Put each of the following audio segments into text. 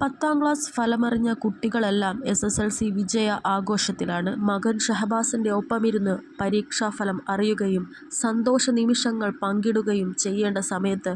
പത്താം ക്ലാസ് ഫലമറിഞ്ഞ കുട്ടികളെല്ലാം എസ് എസ് എൽ സി വിജയ ആഘോഷത്തിലാണ്. മകൻ ഷഹബാസിന്റെ ഒപ്പമിരുന്ന് പരീക്ഷാഫലം അറിയുകയും സന്തോഷ നിമിഷങ്ങൾ പങ്കിടുകയും ചെയ്യേണ്ട സമയത്ത്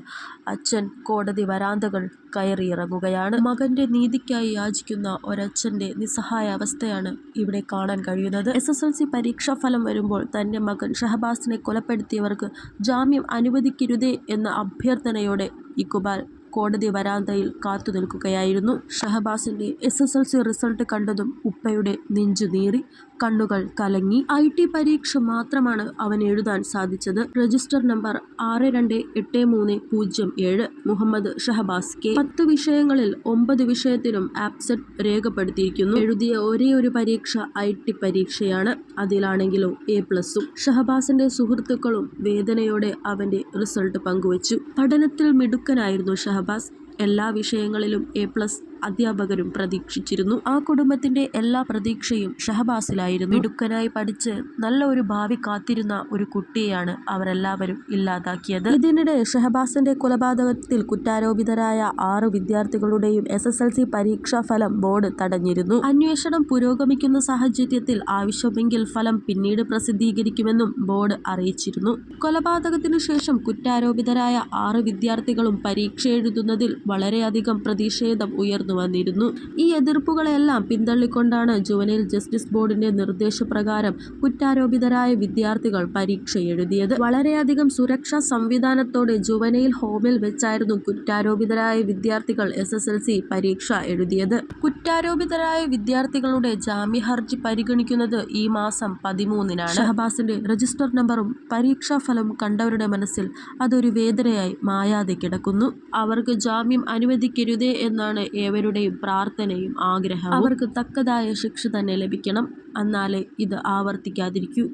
അച്ഛൻ കോടതി വരാന്തകൾ കയറിയിറങ്ങുകയാണ്. മകന്റെ നീതിക്കായി യാചിക്കുന്ന ഒരച്ഛന്റെ നിസ്സഹായ അവസ്ഥയാണ് ഇവിടെ കാണാൻ കഴിയുന്നത്. എസ് എസ് എൽ സി പരീക്ഷാഫലം വരുമ്പോൾ തന്റെ മകൻ ഷഹബാസിനെ കൊലപ്പെടുത്തിയവർക്ക് ജാമ്യം അനുവദിക്കരുതേ എന്ന അഭ്യർത്ഥനയോടെ ഇക്ബാൽ കോടതി വരാന്തയിൽ കാത്തുനിൽക്കുകയായിരുന്നു. ഷഹബാസിന്റെ S S L C result കണ്ടതും ഉപ്പയുടെ നെഞ്ചു നീറി. കണ്ണുകൾ കലങ്ങി. ഐ ടി പരീക്ഷ മാത്രമാണ് അവൻ എഴുതാൻ സാധിച്ചത്. രജിസ്റ്റർ നമ്പർ ആറ് രണ്ട് എട്ട് മൂന്ന് പൂജ്യം ഏഴ്. മുഹമ്മദ് ഷഹബാസ് കെ. പത്ത് വിഷയങ്ങളിൽ ഒമ്പത് വിഷയത്തിലും ആപ്സെറ്റ് രേഖപ്പെടുത്തിയിരിക്കുന്നു. എഴുതിയ ഒരേ ഒരു പരീക്ഷ ഐ ടി പരീക്ഷയാണ്. അതിലാണെങ്കിലും എ പ്ലസും. ഷഹബാസിന്റെ സുഹൃത്തുക്കളും വേദനയോടെ അവന്റെ റിസൾട്ട് പങ്കുവച്ചു. പഠനത്തിൽ മിടുക്കനായിരുന്നു ഷഹബാസ്. എല്ലാ വിഷയങ്ങളിലും എ പ്ലസ് അധ്യാപകരും പ്രതീക്ഷിച്ചിരുന്നു. ആ കുടുംബത്തിന്റെ എല്ലാ പ്രതീക്ഷയും ഷഹബാസിലായിരുന്നു. മിടുക്കനായി പഠിച്ച് നല്ല ഒരു ഭാവി കാത്തിരുന്ന ഒരു കുട്ടിയെയാണ് അവരെല്ലാവരും ഇല്ലാതാക്കിയത്. ഇതിനിടെ ഷഹബാസിന്റെ കൊലപാതകത്തിൽ കുറ്റാരോപിതരായ ആറ് വിദ്യാർത്ഥികളുടെയും എസ് എസ് എൽ സി പരീക്ഷാ ഫലം ബോർഡ് തടഞ്ഞിരുന്നു. അന്വേഷണം പുരോഗമിക്കുന്ന സാഹചര്യത്തിൽ ആവശ്യമെങ്കിൽ ഫലം പിന്നീട് പ്രസിദ്ധീകരിക്കുമെന്നും ബോർഡ് അറിയിച്ചിരുന്നു. കൊലപാതകത്തിനു ശേഷം കുറ്റാരോപിതരായ ആറ് വിദ്യാർത്ഥികളും പരീക്ഷ എഴുതുന്നതിൽ വളരെയധികം പ്രതിഷേധം ഉയർന്നുവന്നിരുന്നു. ഈ എതിർപ്പുകളെല്ലാം പിന്തള്ളിക്കൊണ്ടാണ് ജുവനൈൽ ജസ്റ്റിസ് ബോർഡിന്റെ നിർദ്ദേശപ്രകാരം കുറ്റാരോപിതരായ വിദ്യാർത്ഥികൾ പരീക്ഷ എഴുതിയത്. വളരെയധികം സുരക്ഷാ സംവിധാനത്തോടെ ജുവനൈൽ ഹോമിൽ വെച്ചായിരുന്നു കുറ്റാരോപിതരായ വിദ്യാർത്ഥികൾ എസ് എസ് എൽ സി പരീക്ഷ എഴുതിയത്. കുറ്റാരോപിതരായ വിദ്യാർത്ഥികളുടെ ജാമ്യ ഹർജി പരിഗണിക്കുന്നത് ഈ മാസം പതിമൂന്നിനാണ്. ഷഹബാസിന്റെ രജിസ്റ്റർ നമ്പറും പരീക്ഷാ ഫലവും കണ്ടവരുടെ മനസ്സിൽ അതൊരു വേദനയായി മായാതെ കിടക്കുന്നു. അവർക്ക് ജാമ്യം അനുവദിക്കരുതേ എന്നാണ് ഏവരുടെയും പ്രാർത്ഥനയും ആഗ്രഹവും. അവർക്ക് തക്കതായ ശിക്ഷ തന്നെ ലഭിക്കണം. എന്നാലേ ഇത് ആവർത്തിക്കാതിരിക്കൂ.